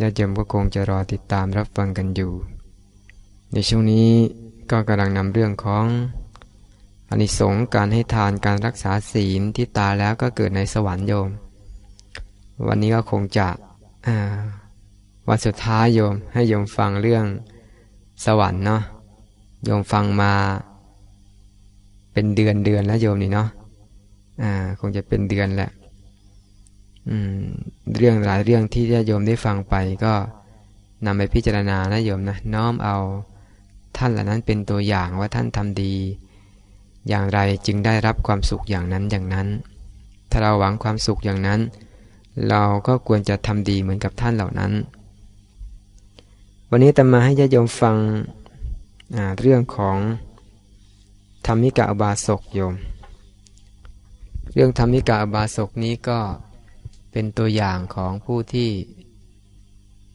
ญาติโยมก็คงจะรอติดตามรับฟังกันอยู่ ในช่วงนี้ก็กำลังนำเรื่องของอานิสงส์การให้ทานการรักษาศีลที่ตายแล้วก็เกิดในสวรรค์โยม วันนี้ก็คงจะวันสุดท้ายโยมให้โยมฟังเรื่องสวรรค์เนาะโยมฟังมา เป็นเดือนเดือนแล้วโยมนี่เนาะอ่าคงจะเป็นเดือนแหละ เรื่องหลายเรื่องที่ญาติโยมได้ฟังไปก็นำไปพิจารณานะโยมนะน้อมเอาท่านเหล่านั้นเป็นตัวอย่างว่าท่านทำดี อย่างไรจึงได้รับความสุขอย่างนั้นอย่างนั้น ถ้าเราหวังความสุขอย่างนั้น เราก็ควรจะทำดีเหมือนกับท่านเหล่านั้น วันนี้ตมาให้ญาติโยมฟังเรื่องของธรรมิกะอบาสกโยม เรื่องธรรมิกะอบาสกนี้ก็ เป็นตัวอย่างของผู้ที่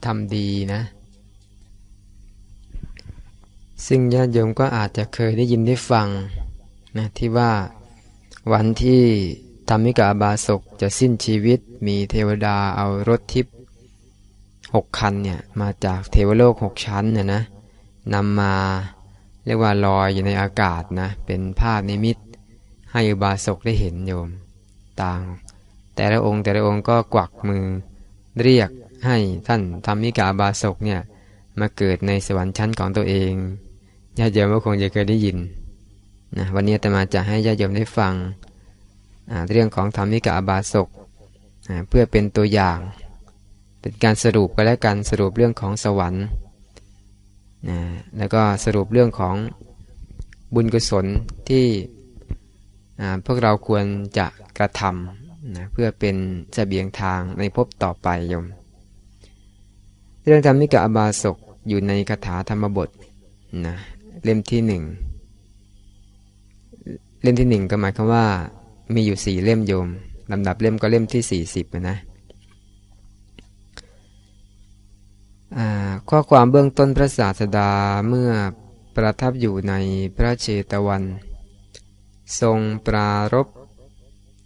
ทำดีนะ ซึ่งญาติโยมก็อาจจะเคยได้ยินได้ฟังนะที่ว่าวันที่ธรรมิกาบาศกจะสิ้นชีวิตมีเทวดาเอารถทิพย์หกคันเนี่ยมาจากเทวโลกหกชั้นเนี่ยนะนำมาเรียกว่าลอยอยู่ในอากาศนะเป็นภาพนิมิตให้อุบาสกได้เห็นโยมต่าง แต่ละองค์แต่ละองค์ก็กวักมือ เรียกให้ท่านธรรมิกาบาศกเนี่ยมาเกิดในสวรรค์ชั้นของตัวเองญาติโยมก็คงจะเคยได้ยินนะวันนี้แต่มาจะให้ญาติโยมได้ฟังเรื่องของธรรมิกาบาศกเพื่อเป็นตัวอย่าง เป็นการสรุปไปแล้วกันสรุปเรื่องของสวรรค์นะแล้วก็สรุปเรื่องของบุญกุศลที่พวกเราควรจะกระทำ นะเพื่อเป็นเสบียงทางในภพต่อไปโยม เรื่องธรรมิกะอบาสกอยู่ในคาถาธรรมบทนะเล่มที่หนึ่งเล่มที่หนึ่งก็หมายความว่า มีอยู่สี่เล่มโยมลำดับเล่มก็เล่มที่สี่สิบนะข้อความเบื้องต้นพระศาสดาเมื่อประทับอยู่ในพระเชตวัน ทรงปรารบ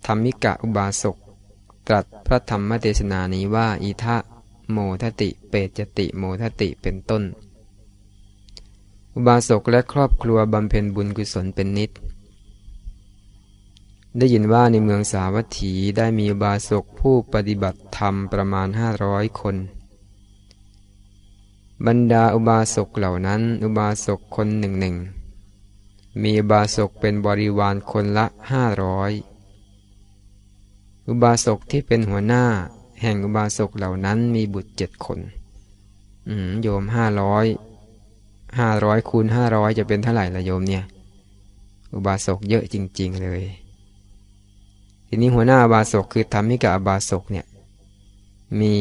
ธรรมิกะอุบาสก ตรัสพระธรรมเทศนานี้ว่าอีทะโมทติเปจติโมทติเป็นต้น อุบาสกและครอบครัวบำเพ็ญบุญกุศลเป็นนิด ได้ยินว่าในเมืองสาวัตถีได้มีอุบาสกผู้ปฏิบัติธรรมประมาณห้าร้อยคน บรรดาอุบาสกเหล่านั้นอุบาสกคนหนึ่งหนึ่งมีอุบาสกเป็นบริวารคนละห้าร้อย อุบาสกที่เป็นหัวหน้า แห่งอุบาสกเหล่านั้นมีบุตรเจ็ดคน อืมโยมห้าร้อยห้าร้อยคูณห้าร้อยจะเป็นเท่าไหร่ละโยมเนี่ย อุบาสกเยอะจริง ๆ เลย ทีนี้หัวหน้าอุบาสกคือทำให้กับอุบาสกเนี่ย มี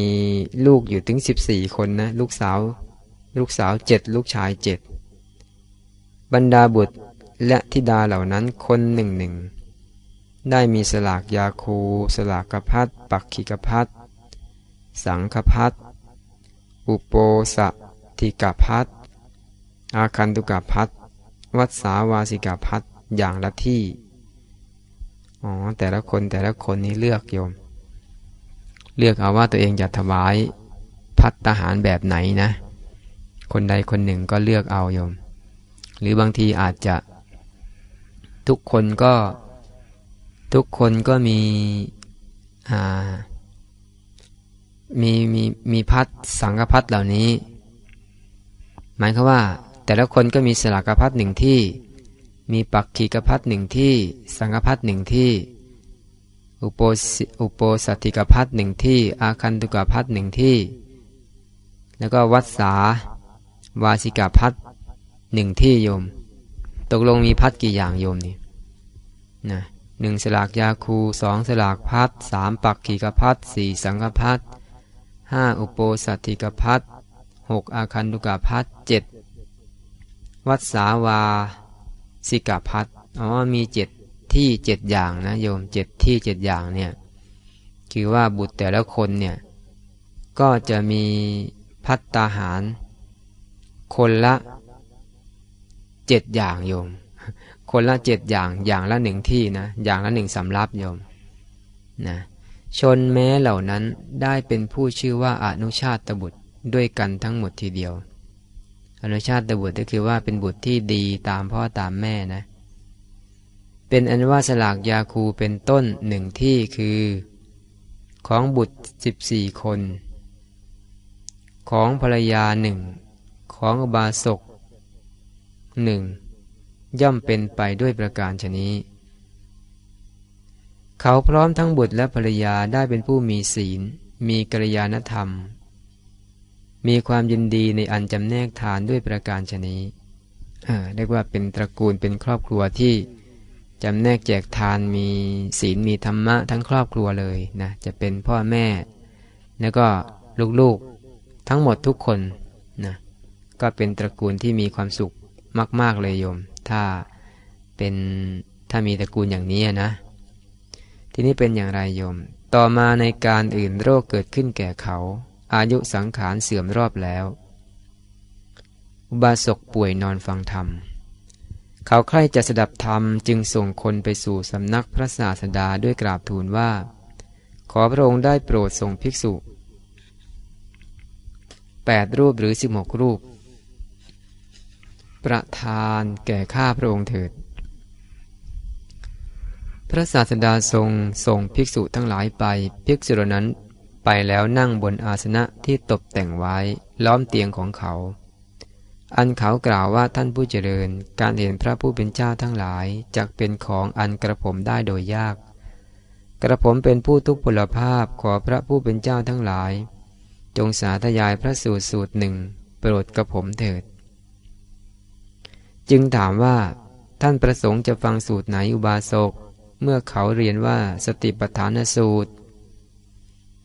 ลูกอยู่ถึงสิบสี่คนนะ ลูกสาว ลูกสาวเจ็ดลูกชายเจ็ดบรรดาบุตรและธิดาเหล่านั้นคนหนึ่งหนึ่ง ได้มีสลากยาคู สลากกพัดปักขิกพัดสังคพัดอุโปสติกพัดอาคันตุกพัดวัดสาวาสิกพัดอย่างละที่ อ๋อ แต่ละคนแต่ละคนนี้เลือกโยม เลือกเอาว่าตัวเองจะถวายพัดทหารแบบไหนนะ คนใดคนหนึ่งก็เลือกเอาโยม หรือบางทีอาจจะทุกคนก็ ทุกคนก็มีมีมีมีพัดสังกพัดเหล่านี้ หมายคือว่า แต่ละคนก็มีสลากพัดหนึ่งที่ มีปักขีกพัดหนึ่งที่ สังกพัดหนึ่งที่อุปอุปสัติกพัดหนึ่งที่ อาคันตุกพัดหนึ่งที่ แล้วก็วัดสาวาสิกพัดหนึ่งที่โยม ตกลงมีพัดกี่อย่างโยมนี่นะ หนึ่งสลากยาคูสองสลากพัดสามปักขีกพัดสี่สังกพัดห้าอุปโปสัติกพัดหกอาคันตุกาพัทเจ็ดวัดสาวาสิกาพัทอ๋อมีเจ็ดที่เจ็ดอย่างนะโยมเจ็ดที่เจ็ดอย่างเนี่ยคือว่าบุตรแต่ละคนเนี่ยก็จะมีพัตตาหาร คนละเจ็ดอย่างโยม คนละเจ็ดอย่างอย่างละหนึ่งที่นะ อย่างละหนึ่งสำรับโยมนะชนแม้เหล่านั้นได้เป็นผู้ชื่อว่าอนุชาตบุตรด้วยกันทั้งหมดทีเดียว อนุชาตบุตรก็คือว่าเป็นบุตรที่ดีตามพ่อตามแม่นะ เป็นอันว่าสลากยาคูเป็นต้นหนึ่งที่คือ ของบุตรสิบสี่คน ของภรรยาหนึ่งของอบาสกหนึ่ง ย่อมเป็นไปด้วยประการชนี้ เขาพร้อมทั้งบุตรและภรรยาได้เป็นผู้มีศีล มีกัลยาณธรรม มีความยินดีในอันจำแนกทานด้วยประการชนี้เรียกว่าเป็นตระกูลเป็นครอบครัวที่จำแนกแจกทานมีศีลมีธรรมะทั้งครอบครัวเลยนะจะเป็นพ่อแม่ แล้วก็ลูกๆทั้งหมดทุกคนนะก็เป็นตระกูลที่มีความสุขมาก ๆ เลยโยม ถ้าเป็นถ้ามีตระกูลอย่างนี้นะ ทีนี้เป็นอย่างไรโยม ต่อมาในการอื่นโรคเกิดขึ้นแก่เขา อายุสังขารเสื่อมรอบแล้ว อุบาสกป่วยนอนฟังธรรม เขาใคร่จะสดับธรรมจึงส่งคนไปสู่สำนักพระศาสดาด้วยกราบทูลว่า ขอพระองค์ได้โปรดส่งภิกษุแปดรูปหรือสิบหกรูป ประทานแก่ข้าพระองค์เถิด พระศาสดาทรงส่งภิกษุทั้งหลายไป ภิกษุเหล่านั้นไปแล้วนั่งบนอาสนะที่ตกแต่งไว้ ล้อมเตียงของเขา อันเขากล่าวว่าท่านผู้เจริญ การเห็นพระผู้เป็นเจ้าทั้งหลายจักเป็นของอันกระผมได้โดยยาก กระผมเป็นผู้ทุกพลภาพขอพระผู้เป็นเจ้าทั้งหลาย จงสาธยายพระสูตรสูตรหนึ่ง โปรดกระผมเถิด จึงถามว่า ท่านประสงค์จะฟังสูตรไหนอุบาสก เมื่อเขาเรียนว่าสติปัฏฐานสูตร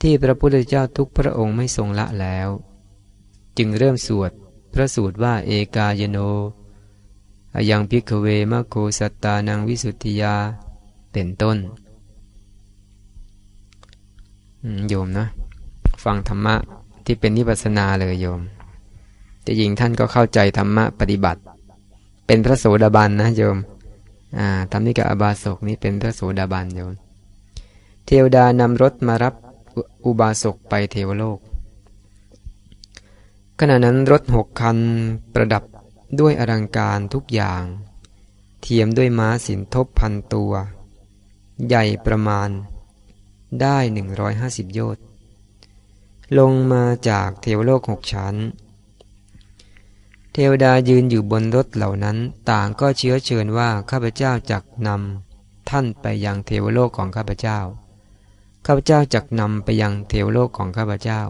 ที่พระพุทธเจ้าทุกพระองค์ไม่ทรงละแล้ว จึงเริ่มสวดพระสูตรว่าเอกายโนอยังพิกเวมะโคสัตตานังวิสุทธิยา เป็นต้นโยมนะ ฟังธรรมะที่เป็นนิพพานาเลยโยม แต่ยิงท่านก็เข้าใจธรรมะปฏิบัติ เป็นพระโสดาบันนะโยมทำนี้กับอบาสกนี้เป็นพระโสดาบันโยม เทวดานำรถมารับอุบาสกไปเทวโลก ขณะนั้นรถหกคันประดับด้วยอลังการทุกอย่าง เทียมด้วยม้าสินทบพันตัว ใหญ่ประมาณได้หนึ่งร้อยห้าสิบโยชน์ลงมาจากเทวโลกหกชั้น เทวดายืนอยู่บนรถเหล่านั้น ต่างก็เชื้อเชิญว่าข้าพเจ้าจักนำท่านไปยังเทวโลกของข้าพเจ้า ข้าพเจ้าจักนำไปยังเทวโลกของข้าพเจ้า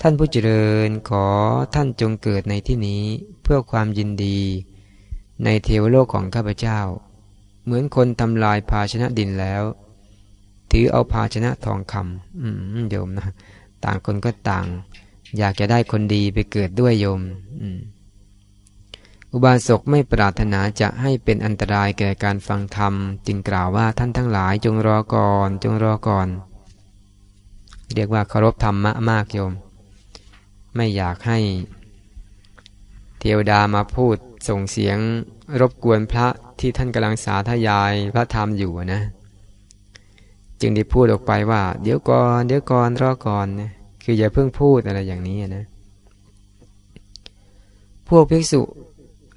ท่านผู้เจริญขอท่านจงเกิดในที่นี้เพื่อความยินดี ในเทวโลกของข้าพเจ้า เหมือนคนทำลายภาชนะดินแล้ว ถือเอาภาชนะทองคำอืมโยมนะ ต่างคนก็ต่าง อยากจะได้คนดีไปเกิดด้วยโยมอุบาสกไม่ปรารถนาจะให้เป็นอันตรายแก่การฟังธรรม จึงกล่าวว่าท่านทั้งหลายจงรอก่อน จงรอก่อน เรียกว่าเคารพธรรมะมากโยม ไม่อยากให้ เทวดามาพูดส่งเสียงรบกวนพระที่ท่านกำลังสาธยายพระธรรมอยู่นะ จึงได้พูดออกไปว่า เดี๋ยวก่อน เดี๋ยวก่อนรอก่อนนะ คืออย่าเพิ่งพูดอะไรอย่างนี้นะ พวกภิกษุ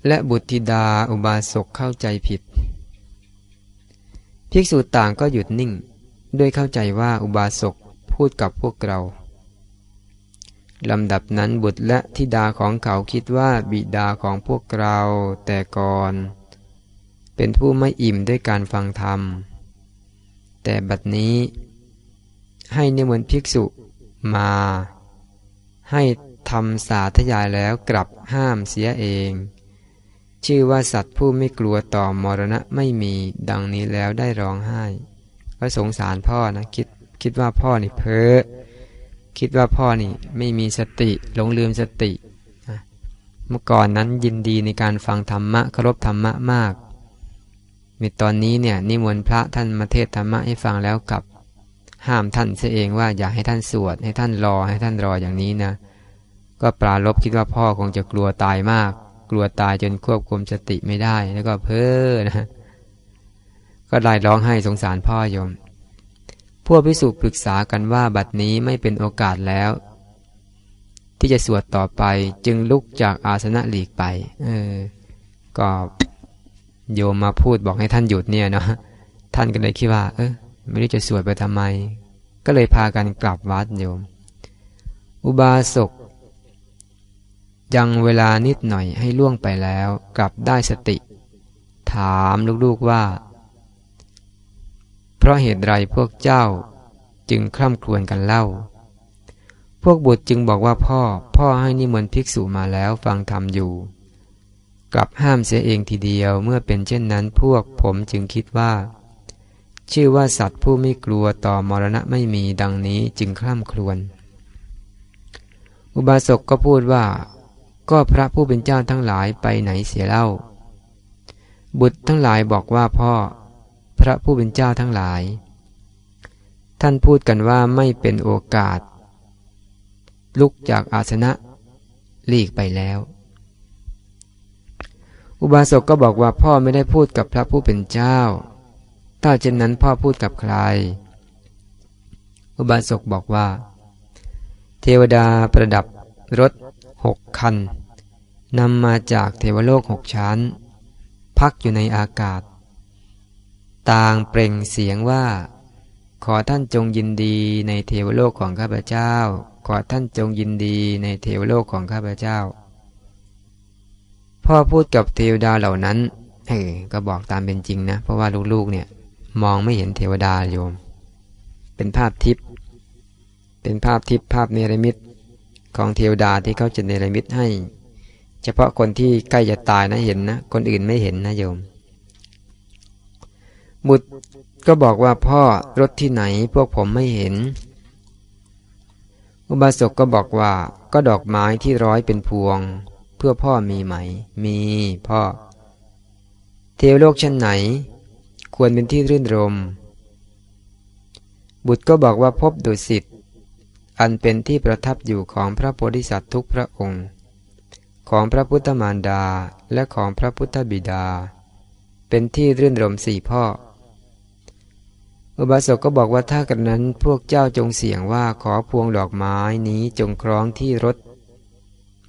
และบุตรธิดาอุบาสกเข้าใจผิด ภิกษุต่างก็หยุดนิ่ง ด้วยเข้าใจว่าอุบาสกพูดกับพวกเราลำดับนั้นบุตรและธิดาของเขาคิดว่าบิดาของพวกเราแต่ก่อน เป็นผู้ไม่อิ่มด้วยการฟังธรรม แต่บัดนี้ให้เนมนภิกษุ มา ให้ทำสาธยายแล้วกลับห้ามเสียเอง ชื่อว่าสัตว์ผู้ไม่กลัวต่อมรณะไม่มีดังนี้แล้วได้ร้องไห้ ก็สงสารพ่อนะคิดคิดว่าพ่อนี่เพ้อคิดว่าพ่อนี่ไม่มีสติหลงลืมสติเมื่อก่อนนั้นยินดีในการฟังธรรมะเคารพธรรมะมากมีตอนนี้เนี่ยนิมนต์พระท่านมาเทศธรรมะให้ฟังแล้วกับ ห้ามท่านเสเองว่าอย่าให้ท่านสวด ให้ท่านรอให้ท่านรออย่างนี้นะ ก็ปราลบคิดว่าพ่อคงจะกลัวตายมาก กลัวตายจนควบคุมสติไม่ได้ แล้วก็เพ้อนะก็ได้ร้องไห้สงสารพ่อโยม พวกพิสุปรึกษากันว่าบัดนี้ไม่เป็นโอกาสแล้ว ที่จะสวดต่อไปจึงลุกจากอาสนะหลีกไป เออ ก็โยมมาพูดบอกให้ท่านหยุดเนี่ยเนาะท่านก็เลยคิดว่า เออ ไม่รู้จะสวดไปทำไม ก็เลยพากันกลับวัดโยม อุบาสกยังเวลานิดหน่อยให้ล่วงไปแล้ว กลับได้สติ ถามลูกๆว่า เพราะเหตุไรพวกเจ้าจึงคร่ำครวญกันเล่า พวกบุตรจึงบอกว่าพ่อ พ่อให้นิมนต์ภิกษุมาแล้วฟังธรรมอยู่ กลับห้ามเสียเองทีเดียวเมื่อเป็นเช่นนั้นพวกผมจึงคิดว่า ชื่อว่าสัตว์ผู้ไม่กลัวต่อมรณะไม่มีดังนี้จึงคร่ำครวญ อุบาสกก็พูดว่า ก็พระผู้เป็นเจ้าทั้งหลายไปไหนเสียเล่า บุตรทั้งหลายบอกว่าพ่อ พระผู้เป็นเจ้าทั้งหลาย ท่านพูดกันว่าไม่เป็นโอกาส ลุกจากอาสนะหลีกไปแล้ว อุบาสกก็บอกว่าพ่อไม่ได้พูดกับพระผู้เป็นเจ้า ถ้าเช่นนั้นพ่อพูดกับใคร อุบาสกบอกว่า เทวดาประดับรถหกคันนำมาจากเทวโลกหกชั้น พักอยู่ในอากาศ ต่างเปล่งเสียงว่า ขอท่านจงยินดีในเทวโลกของข้าพเจ้า ขอท่านจงยินดีในเทวโลกของข้าพเจ้า พ่อพูดกับเทวดาเหล่านั้นเออก็บอกตามเป็นจริงนะ เพราะว่าลูกๆเนี่ย มองไม่เห็นเทวดาโยม เป็นภาพทิพย์เป็นภาพทิพย์ภาพเนรมิตของเทวดาที่เขาจะเนรมิตให้ เฉพาะคนที่ใกล้จะตายนะเห็นนะคนอื่นไม่เห็นนะโยม บุตรก็บอกว่าพ่อรถที่ไหนพวกผมไม่เห็น อุบาสกก็บอกว่าก็ดอกไม้ที่ร้อยเป็นพวง เพื่อพ่อมีไหม มีพ่อ เทวโลกชั้นไหน ควรเป็นที่รื่นรม บุตรก็บอกว่าพบดุสิต อันเป็นที่ประทับอยู่ของพระโพธิสัตว์ทุกพระองค์ ของพระพุทธมารดาและของพระพุทธบิดา เป็นที่รื่นรมสี่พ่อ อุบาสกก็บอกว่าถ้ากันนั้นพวกเจ้าจงเสียงว่าขอพวงดอกไม้นี้จงคล้องที่รถ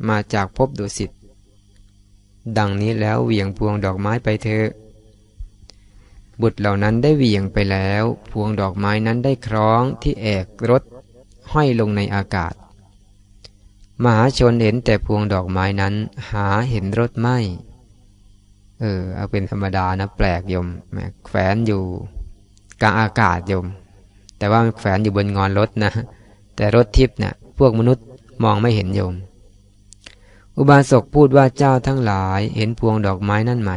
มาจากพบดุสิตดังนี้แล้วเหวี่ยงพวงดอกไม้ไปเถอะ บุตรเหล่านั้นได้เหวี่ยงไปแล้ว พวงดอกไม้นั้นได้คล้องที่แอกรถห้อยลงในอากาศ มหาชนเห็นแต่พวงดอกไม้นั้น หาเห็นรถไม่ เออเอาเป็นธรรมดานะแปลกโยมแขวนอยู่กลางอากาศโยม แต่ว่าแขวนอยู่บนงอนรถนะ แต่รถทิพย์เนะ่ยพวกมนุษย์มองไม่เห็นโยม อุบาสกพูดว่าเจ้าทั้งหลายเห็นพวงดอกไม้นั่นไหม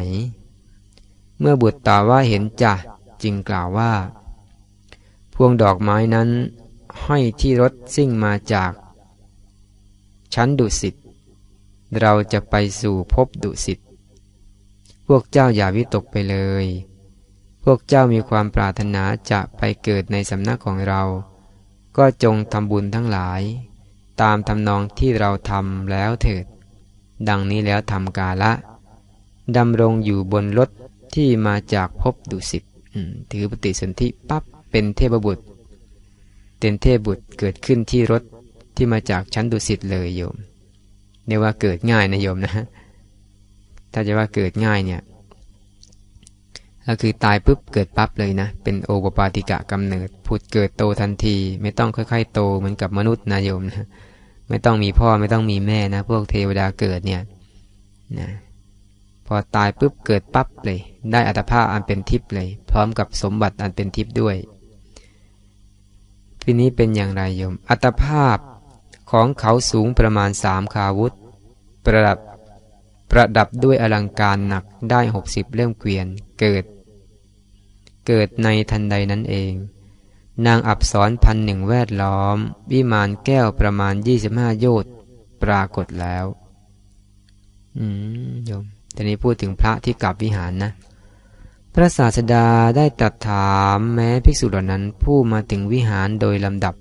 เมื่อบุตรตอบว่าเห็นจ้ะจึงกล่าวว่า พวงดอกไม้นั้นห้อยที่รถซิ่งมาจาก ชั้นดุสิตเราจะไปสู่พบดุสิตพวกเจ้าอย่าวิตกไปเลย พวกเจ้ามีความปรารถนาจะไปเกิดในสำนักของเรา ก็จงทำบุญทั้งหลาย ตามทำนองที่เราทำแล้วเถิด ดังนี้แล้วทำกาละดำรงอยู่บนรถ ที่มาจากภพดุสิตถือปฏิสนธิปั๊บเป็นเทพบุตรเป็นเทพบุตรเกิดขึ้นที่รถที่มาจากชั้นดุสิตเลยโยมเรียกว่าเกิดง่ายนะโยมนะถ้าจะว่าเกิดง่ายเนี่ยก็คือตายปุ๊บเกิดปั๊บเลยนะ เป็นโอปปาติกะกำเนิดผุดเกิดโตทันที ไม่ต้องค่อย ๆ โตเหมือนกับมนุษย์นะโยมนะไม่ต้องมีพ่อไม่ต้องมีแม่นะ พวกเทวดาเกิดเนี่ยนะพอตายปุ๊บเกิดปั๊บเลย ได้อัตภาพอันเป็นทิพย์เลย พร้อมกับสมบัติอันเป็นทิพย์ด้วยทีนี้เป็นอย่างไรโยม อัตภาพของเขาสูงประมาณสามคาวุธ ประดับประดับด้วยอลังการหนักได้หกสิบเล่มเกวียนเกิด เกิดในทันใดนั้นเอง นางอับสรพันหนึ่งแวดล้อม วิมานแก้วประมาณยี่สิบห้าโยชน์ปรากฏแล้ว อืมโยมทีนี้พูดถึงพระที่กลับวิหารนะ พระศาสดาได้ตรัสถามแม้ภิกษุเหล่านั้นผู้มาถึงวิหารโดยลำดับ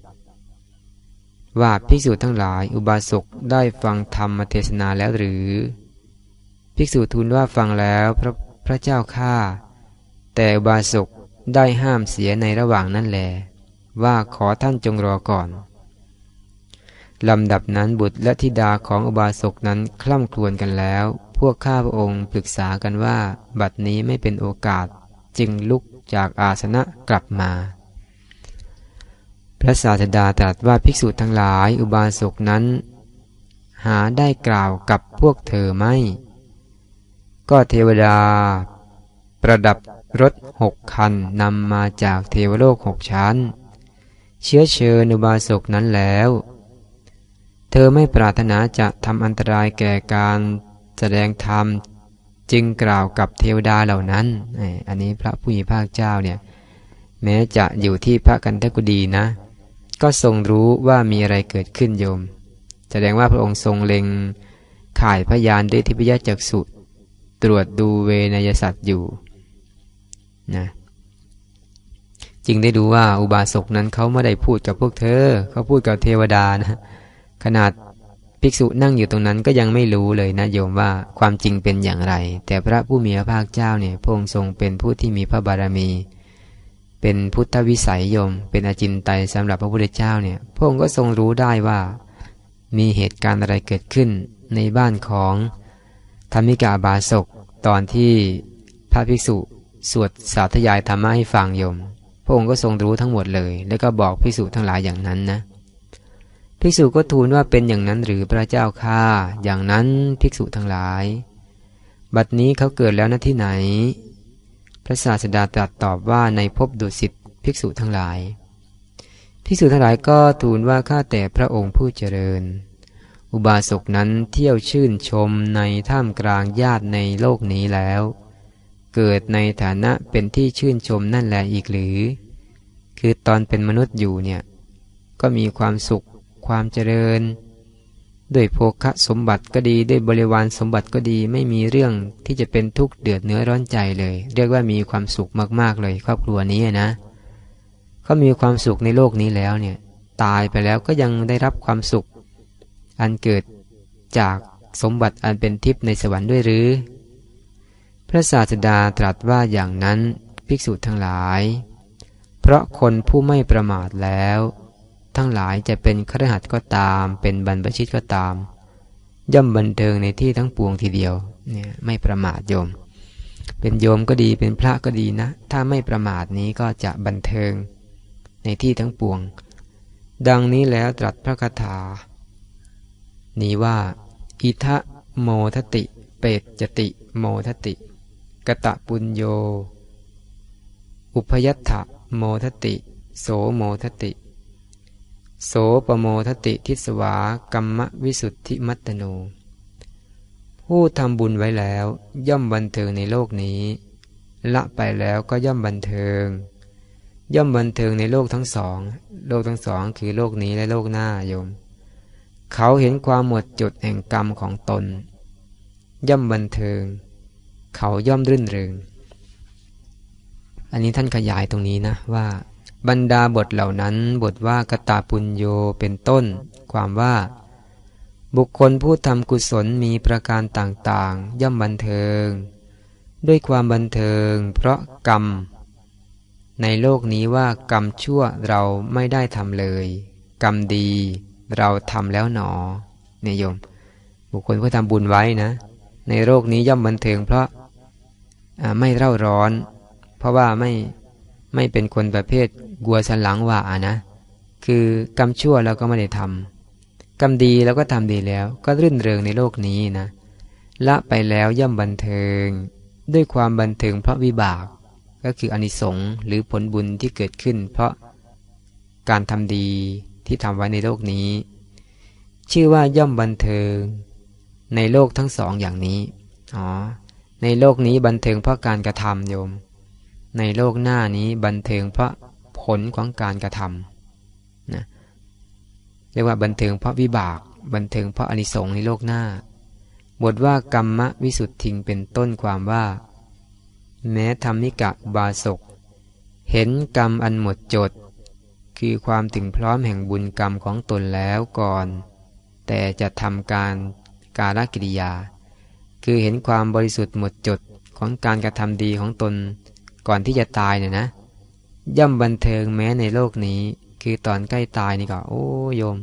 ว่าภิกษุทั้งหลายอุบาสกได้ฟังธรรมเทศนาแล้วหรือ ภิกษุทูลว่าฟังแล้วพระพระเจ้าข้าแต่อุบาสกได้ห้ามเสียในระหว่างนั้นแล ว่าขอท่านจงรอก่อนลำดับนั้นบุตรและธิดาของอุบาสกนั้นคล่ำครวญกันแล้ว พวกข้าพระองค์ปรึกษากันว่า บัดนี้ไม่เป็นโอกาสจึงลุกจากอาสนะกลับมา พระศาสดาตรัสว่าภิกษุทั้งหลายอุบาสกนั้น หาได้กล่าวกับพวกเธอไม่ ก็เทวดา ประดับรถหกคันนำมาจากเทวโลกหกชั้น เชื้อเชิญอุบาสกนั้นแล้ว เธอไม่ปรารถนาจะทำอันตรายแก่การ แสดงธรรมจึงกล่าวกับเทวดาเหล่านั้น อันนี้พระผู้มีภาคเจ้าเนี่ยแม้จะอยู่ที่พระกันทกุดีนะ ก็ทรงรู้ว่ามีอะไรเกิดขึ้นโยม แสดงว่าพระองค์ทรงเล็งข่ายพยานด้วยทิพยจักษุตรวจดูเวนยสัตว์อยู่นะจึงได้ดูว่าอุบาสกนั้นเขาไม่ได้พูดกับพวกเธอ เขาพูดกับเทวดานะ ขนาด ภิกษุนั่งอยู่ตรงนั้นก็ยังไม่รู้เลยนะโยมว่าความจริงเป็นอย่างไร แต่พระผู้มีพระภาคเจ้าเนี่ยพระองค์ทรงเป็นผู้ที่มีพระบารมี เป็นพุทธวิสัยโยม เป็นอาจินไตยสำหรับพระพุทธเจ้าเนี่ยพระองค์ก็ทรงรู้ได้ว่า มีเหตุการณ์อะไรเกิดขึ้นในบ้านของธรรมิกาบาศกตอนที่พระภิกษุสวดสาธยายธรรมะให้ฟังโยม พระองค์ก็ทรงรู้ทั้งหมดเลย แล้วก็บอกภิกษุทั้งหลายอย่างนั้นนะ ภิกษุก็ทูลว่าเป็นอย่างนั้นหรือพระเจ้าข้าอย่างนั้นภิกษุทั้งหลาย บัดนี้เขาเกิดแล้วณที่ไหน พระศาสดาตรัสตอบว่าในภพดุสิตภิกษุทั้งหลาย ภิกษุทั้งหลายก็ทูลว่าข้าแต่พระองค์ผู้เจริญ อุบาสกนั้นเที่ยวชื่นชมในท่ามกลางญาติในโลกนี้แล้ว เกิดในฐานะเป็นที่ชื่นชมนั่นแหละอีกหรือ คือตอนเป็นมนุษย์อยู่เนี่ยก็มีความสุข ความเจริญ ด้วยโภคะสมบัติก็ดีด้วยบริวารสมบัติก็ดีไม่มีเรื่องที่จะเป็นทุกข์เดือดเนื้อร้อนใจเลย เรียกว่ามีความสุขมากๆเลย ครอบครัวนี้นะเขามีความสุขในโลกนี้แล้วเนี่ยตายไปแล้วก็ยังได้รับความสุข อันเกิดจากสมบัติอันเป็นทิพย์ในสวรรค์ด้วยหรือ พระศาสดาตรัสว่าอย่างนั้นภิกษุทั้งหลาย เพราะคนผู้ไม่ประมาทแล้ว ทั้งหลายจะเป็นครหัสก็ตาม เป็นบรรพชิตก็ตาม ย่อมบันเทิงในที่ทั้งปวงทีเดียวเนี่ยไม่ประมาทโยม เป็นโยมก็ดีเป็นพระก็ดีนะ ถ้าไม่ประมาทนี้ก็จะบันเทิงในที่ทั้งปวง ดังนี้แล้วตรัสพระคาถา นี้ว่า อิทะโมทติ เปตจติ โมทติกะตะปุญโย อุพยัตถะโมทติ โสโมทติ โสปโมทติทิสวา กัมมวิสุทธิมัตโน ผู้ทำบุญไว้แล้ว ย่อมบันเทิงในโลกนี้ ละไปแล้วก็ย่อมบันเทิง ย่อมบันเทิงในโลกทั้งสอง โลกทั้งสองคือโลกนี้และโลกหน้าโยม เขาเห็นความหมดจุดแห่งกรรมของตน ย่อมบันเทิง เขาย่อมรื่นเริงอันนี้ท่านขยายตรงนี้นะว่า บรรดาบทเหล่านั้น บทว่ากตาปุญโยเป็นต้น ความว่า บุคคลผู้ทำกุศลมีประการต่างๆ ย่อมบันเทิง ด้วยความบันเทิง เพราะกรรม ในโลกนี้ว่ากรรมชั่วเราไม่ได้ทำเลย กรรมดีเราทำแล้วหนอเนี่ยโยม บุคคลผู้ทำบุญไว้นะ ในโลกนี้ย่อมบันเทิง เพราะไม่เร่าร้อน เพราะว่าไม่ไม่เป็นคนประเภท กลัวสันหลังว่านะ คือกรรมชั่วเราก็ไม่ได้ทำกรรมดีเราก็ทำดีแล้ว ก็รื่นเริงในโลกนี้นะ ละไปแล้วย่อมบันเทิง ด้วยความบันเทิงเพราะวิบาก ก็คืออนิสงส์หรือผลบุญที่เกิดขึ้น เพราะการทำดีที่ทำไว้ในโลกนี้ ชื่อว่าย่อมบันเทิง ในโลกทั้งสองอย่างนี้อ๋อในโลกนี้บันเทิงเพราะการกระทำโยม ในโลกหน้านี้บันเทิงเพราะ ลของการกระทำนะเรียกว่าบันเทิงเพราะวิบาก บันเทิงเพราะอนิสงส์ในโลกหน้า บทว่ากรรมวิสุทธิงเป็นต้นความว่า แม้ธรรมิกะบาศก เห็นกรรมอันหมดจด คือความถึงพร้อมแห่งบุญกรรมของตนแล้วก่อน แต่จะทำการการกิริยา คือเห็นความบริสุทธิ์หมดจดของการกระทำดีของตนก่อนที่จะตายเนี่ยนะ ย่อมบันเทิงแม้ในโลกนี้ คือตอนใกล้ตายนี่ก็โอ้โยม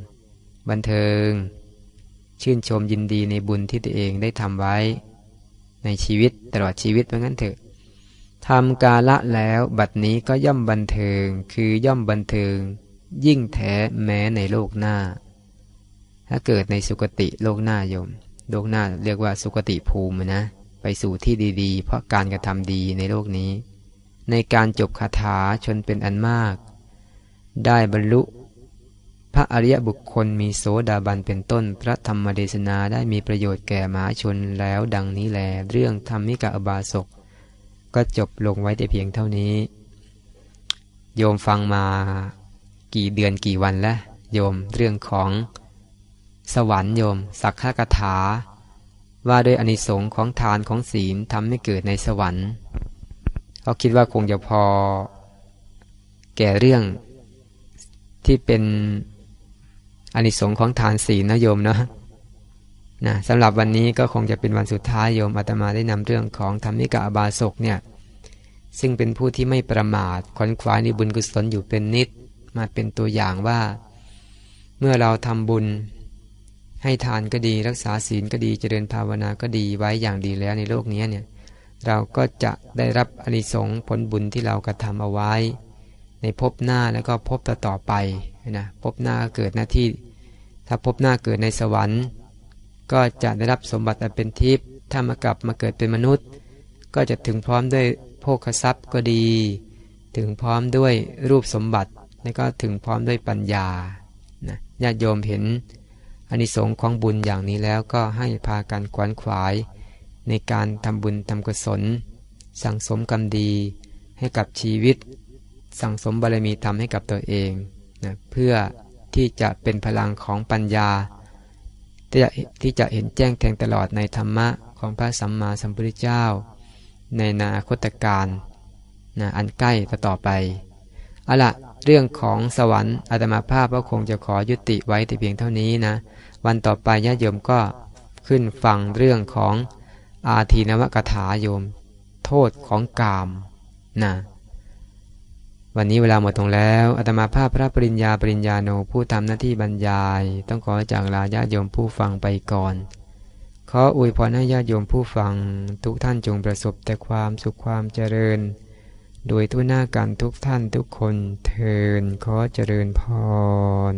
บันเทิง ชื่นชมยินดีในบุญที่ตัวเองได้ทำไว้ ในชีวิตตลอดชีวิตเพราะงั้นเถอะทำกาละแล้วบัดนี้ก็ย่อมบันเทิง คือย่อมบันเทิง ยิ่งแท้แม้ในโลกหน้า ถ้าเกิดในสุคติโลกหน้าโยม โลกหน้าเรียกว่าสุคติภูมินะ ไปสู่ที่ดี ๆ เพราะการกระทำดีในโลกนี้ ในการจบคาถาชนเป็นอันมาก ได้บรรลุ พระอริยบุคคลมีโสดาบันเป็นต้นพระธรรมเดชนาได้มีประโยชน์แก่มหาชนแล้วดังนี้แล เรื่องธรรมิกะอบาสก ก็จบลงไว้แต่เพียงเท่านี้ โยมฟังมากี่เดือนกี่วันแล้ว โยมเรื่องของสวรรค์โยม สักขะถา ว่าด้วยอนิสงค์ของทานของศีลทำให้เกิดในสวรรค์ เขาคิดว่าคงจะพอ แก่เรื่องที่เป็นอนิสงค์ของทานศีลนะโยมเนาะนะสำหรับวันนี้ก็คงจะเป็นวันสุดท้ายโยมอาตมาได้นำเรื่องของธรรมิกะอบาสกเนี่ยซึ่งเป็นผู้ที่ไม่ประมาทขวนขวายในบุญกุศลอยู่เป็นนิด มาเป็นตัวอย่างว่า เมื่อเราทำบุญ ให้ทานก็ดีรักษาศีลก็ดีเจริญภาวนาก็ดีไว้อย่างดีแล้วในโลกนี้เนี่ย เราก็จะได้รับอนิสงส์ผลบุญที่เรากระทำเอาไว้ ในภพหน้าแล้วก็ภพต่อไปนะภพหน้าเกิดหน้าที่ ถ้าภพหน้าเกิดในสวรรค์ ก็จะได้รับสมบัติอันเป็นทิพย์ถ้ามากลับมาเกิดเป็นมนุษย์ ก็จะถึงพร้อมด้วยโภคทรัพย์ก็ดี ถึงพร้อมด้วยรูปสมบัติแล้วก็ถึงพร้อมด้วยปัญญานะญาติโยมเห็นอนิสงส์ของบุญอย่างนี้แล้วก็ให้พากันขวนขวาย ในการทำบุญทำกุศล สั่งสมกรรมดีให้กับชีวิต สั่งสมบารมีธรรมให้กับตัวเองนะเพื่อที่จะเป็นพลังของปัญญาที่จะที่จะเห็นแจ้งแทงตลอดในธรรมะของพระสัมมาสัมพุทธเจ้า ในนาคตการนะอันใกล้ต่อไปเอาละเรื่องของสวรรค์อาตมาภาพก็คงจะขอยุติไว้แต่เพียงเท่านี้นะ วันต่อไปญาติโยมก็ขึ้นฟังเรื่องของ อาทีนวกถาโยม โทษของกามนะวันนี้เวลาหมดตรงแล้วอาตมาภาพพระปริญญาปริญญาโนผู้ทำหน้าที่บรรยาย ต้องขอจากลาญาโยมผู้ฟังไปก่อน ขออวยพรให้ญาโยมผู้ฟัง ทุกท่านจงประสบแต่ความสุขความเจริญ โดยทุกหน้ากันทุกท่านทุกคนเทินขอเจริญพร